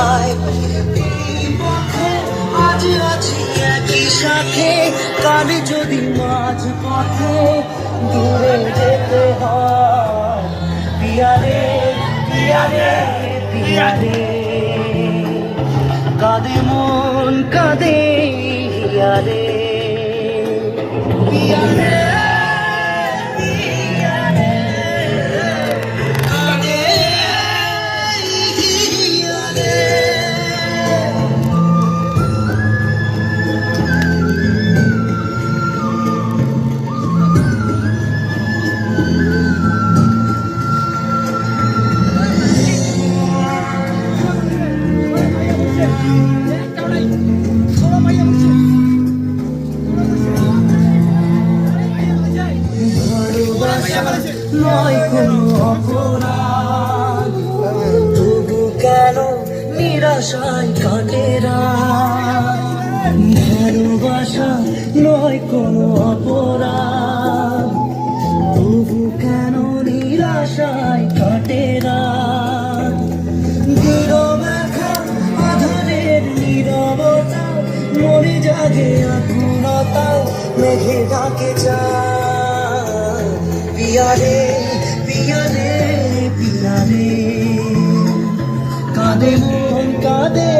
পায় সাথে, কাল যদি মাঝ পথে দূরে যেতে হয়। পিয়ারে পিয়ারে পিয়ারে। মন, কাদে পিয়ারে। পিয়ারে। নয় কোনো অপরাধ তবু কেন নিরাশায় কাটে রাত? ভালোবাসা নয় কোনো অপরাধ তবু কেন নিরাশায় কাটে রাত? দৃঢ় ব্যথা, আধারের নীরবতা, মনে জাগে আকুলতা, মেঘে ডাকে চায় পিয়ারে পিয়ারে পিয়ারে। কাঁদে মন কাঁদে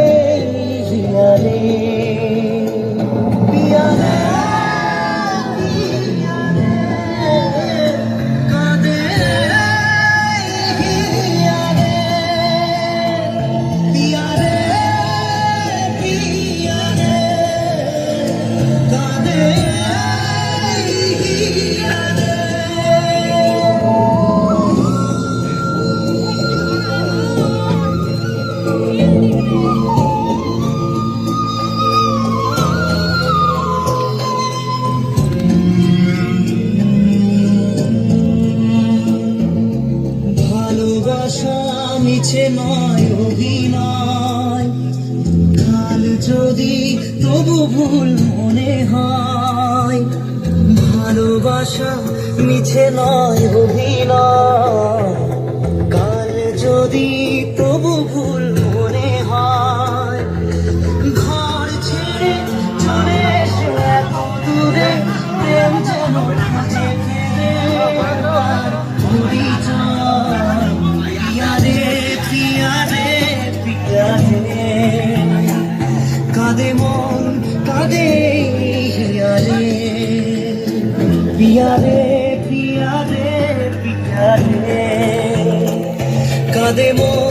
মিছে নয় অভিনয়। কাল যদি তবু ভুল মনে হয়, ভালোবাসা মিছে নয় অভিনয়। কাল যদি তবু ভুল de amor.